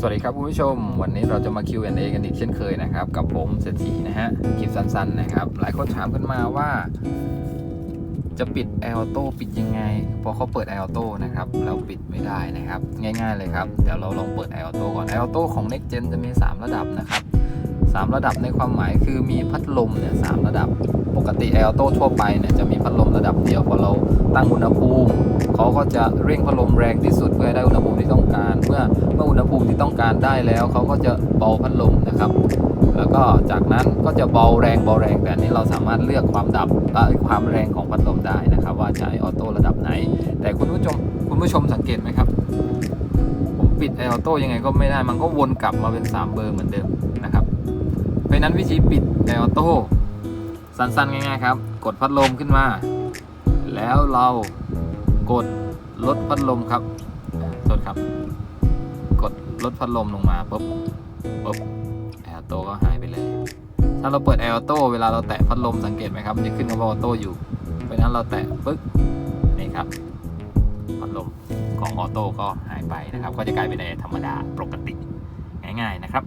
สวัสดีครับคุณผู้ชม วันนี้เราจะมา Q&A กันอีกเช่นเคยนะครับ กับผมเศรษฐีนะฮะคลิปสั้นๆนะครับ หลายคนถามขึ้นมาว่า จะปิดแอลโต้ปิดยังไงพอเขาเปิดแอลโต้นะครับแล้วปิดไม่ได้นะครับ ง่ายๆเลยครับ เดี๋ยวเราลองเปิดแอลโต้ก่อนแอลโต้ของ Next Gen จะมี 3 ระดับนะครับ 3 ระดับในความหมายคือมีพัดลมเนี่ยสามระดับปกติแอลโต้ทั่วไปเนี่ยจะมีพัดลมระดับเดียวพอเราตั้งอุณหภูมิเขาก็จะเร่งพัดลมแรงที่สุดเพื่อให้ได้อุณหภูมิที่ต้องการ ต้องการได้แล้วเขาก็จะเบาพัดลมนะครับ แล้วก็จากนั้นก็จะเบาแรงเบาแรงแต่นี้เราสามารถเลือกความดับความแรงของพัดลมได้นะครับ ว่าจะให้ออโต้ระดับไหน แต่คุณผู้ชมคุณผู้ชมสังเกตไหมครับ ผมปิดไอออโต้ยังไงก็ไม่ได้มันก็วนกลับมาเป็น 3 เบอร์เหมือนเดิมนะครับ เพราะนั้นวิธีปิดไอออโต้สั้นๆง่ายๆครับ กดพัดลมขึ้นมา แล้วเรากดลดพัดลมครับโทษครับ ลดพัดลมลงมาปุ๊บปุ๊บแอออโต้ก็หายไปเลย ถ้าเราเปิดแอออโต้เวลาเราแตะพัดลมสังเกตไหมครับ มันจะขึ้นคำว่าออโต้อยู่ เพราะนั้นเราแตะปึ๊บนี่ครับ พัดลมของออโต้ก็หายไปนะครับ ก็จะกลายเป็นแอร์ธรรมดาปกติง่ายๆนะครับ